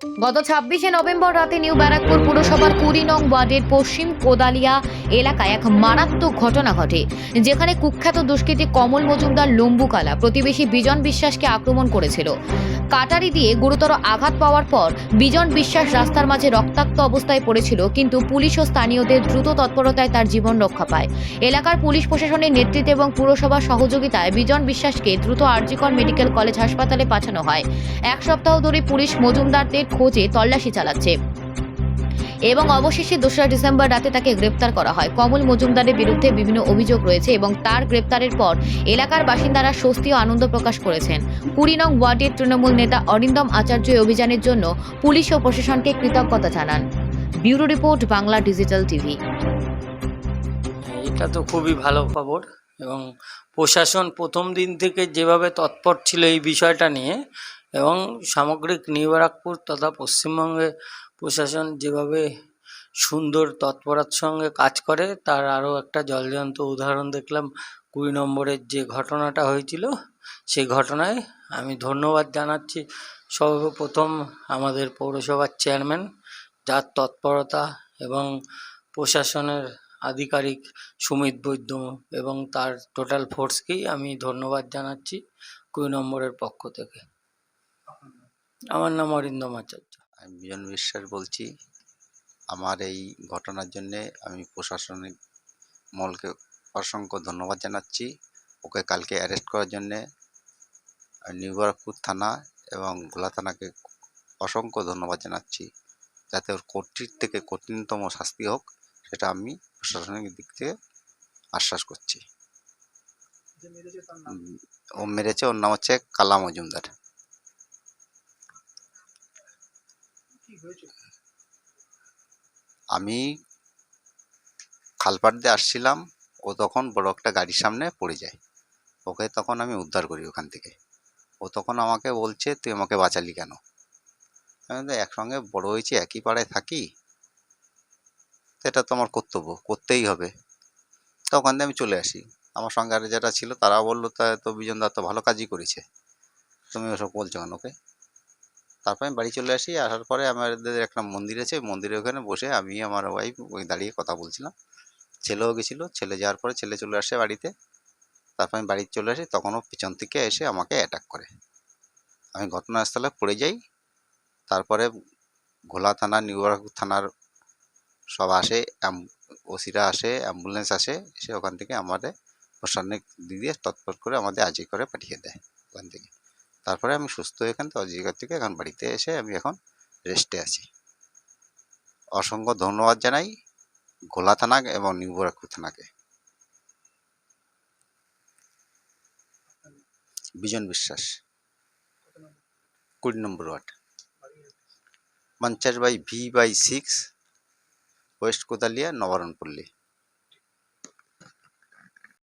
গত ছাব্বিশে নভেম্বর রাতে নিউ ব্যারাকপুর পুরসভার কুড়ি নং ওয়ার্ডের পশ্চিম কোদালিয়া এলাকায় এক মারাত্মক ঘটনা ঘটে, যেখানে কুখ্যাত দুষ্কৃতী কমল মজুমদার লম্বুকালা প্রতিবেশী বিজন বিশ্বাসকে আক্রমণ করেছিল। কাটারি দিয়ে গুরুতর আঘাত পাওয়ার পর বিজন বিশ্বাস রাস্তার মাঝে রক্তাক্ত অবস্থায় পড়েছিল, কিন্তু পুলিশ ও স্থানীয়দের দ্রুত তৎপরতায় তার জীবন রক্ষা পায়। এলাকার পুলিশ প্রশাসনের নেতৃত্বে এবং পুরসভার সহযোগিতায় বিজন বিশ্বাসকে দ্রুত আরজিকর মেডিকেল কলেজ হাসপাতালে পাঠানো হয়। এক সপ্তাহ ধরে পুলিশ মজুমদারদের খোঁজে তল্লাশি চালাচ্ছে। এবং অবশেষে দোসরা ডিসেম্বর রাতে তাকে গ্রেপ্তার করা হয়। কমল মজুমদারের বিরুদ্ধে বিভিন্ন অভিযোগ রয়েছে এবং তার গ্রেপ্তারের পর এলাকার বাসিন্দারা স্বস্তি ও আনন্দ প্রকাশ করেছেন। কুড়ি নং ওয়ার্ডের তৃণমূল নেতা অরিন্দম আচার্য অভিযানের জন্য পুলিশ ও প্রশাসনকে কৃতজ্ঞতা জানান। Bureau report, Bangla digital TV. এটা তো খুবই ভালো খবর এবং প্রশাসন প্রথম দিন থেকে যেভাবে তৎপর ছিল এই বিষয়টা নিয়ে এবং সামগ্রিক নিউ ব্যারাকপুর তথা পশ্চিমবঙ্গে প্রশাসন যেভাবে সুন্দর তৎপরার সঙ্গে কাজ করে, তার আরও একটা জলজন্ত উদাহরণ দেখলাম। কুড়ি নম্বরের যে ঘটনাটা হয়েছিল, সেই ঘটনায় আমি ধন্যবাদ জানাচ্ছি সর্বপ্রথম আমাদের পৌরসভার চেয়ারম্যান, যার তৎপরতা এবং প্রশাসনের আধিকারিক সুমিত বৈদ্য এবং তার টোটাল ফোর্সকেই আমি ধন্যবাদ জানাচ্ছি কুড়ি নম্বরের পক্ষ থেকে। আমার নাম অরিন্দম আচার্য। আমি বিজন বিশ্বাস বলছি। আমার এই ঘটনার জন্যে আমি প্রশাসনিক মলকে অসংখ্য ধন্যবাদ জানাচ্ছি। ওকে কালকে অ্যারেস্ট করার জন্যে নিউ ব্যারাকপুর থানা এবং গোলা থানাকে অসংখ্য ধন্যবাদ জানাচ্ছি। যাতে ওর কঠিন থেকে কঠিনতম শাস্তি হোক সেটা আমি প্রশাসনিক দিক থেকে আশ্বাস করছি। ও মেরেছে ওর নাম হচ্ছে কালা মজুমদার। আমি খালপাট দিয়ে আসছিলাম, ও তখন বড় একটা গাড়ির সামনে পড়ে যায়। ওকে তখন আমি উদ্ধার করি ওখান থেকে। ও তখন আমাকে বলছে, তুই আমাকে বাঁচালি কেন? আমি তো একসঙ্গে বড় হয়েছি, একই পাড়ায় থাকি। এটা তো আমার কর্তব্য, করতেই হবে। তো ওখান থেকে আমি চলে আসি। আমার সঙ্গে আর যারা ছিল তারা বলল, তা তো বিজন দা তো ভালো কাজই করেছে। তুমি ওসব বলছো কেন ওকে? তারপরে আমি বাড়ি চলে আসি, আসার পরে আমাদের একটা মন্দির আছে ওই মন্দিরের ওখানে বসে আমি আমার ওয়াইফ ওই দাঁড়িয়ে কথা বলছিলাম। ছেলেও গেছিল, ছেলে যাওয়ার পরে ছেলে চলে আসে বাড়িতে। তারপর আমি বাড়ি চলে আসি, তখনও পিছন থেকে এসে আমাকে অ্যাটাক করে। আমি ঘটনাস্থলে পড়ে যাই, তারপরে ঘোলা থানা নিউ থানার সব আসে ওসিরা আসে অ্যাম্বুলেন্স আসে, এসে ওখান থেকে আমাদের প্রশাসনিক দিয়ে তৎপর করে আমাদের আজই করে পাঠিয়ে দেয় ওখান থেকে। তারপরে আমি সুস্থ এখান থেকে অজিকার থেকে এখন বাড়িতে এসে আমি এখন রেস্টে আছি। অসংখ্য ধন্যবাদ জানাই গোলা থানা এবং নিউ ব্যারাকপুর থানাকে। বিজন বিশ্বাস, কুড়ি নম্বর ওয়ার্ড। পঞ্চাশ by V by six, west Kodalia, Nabaranpally.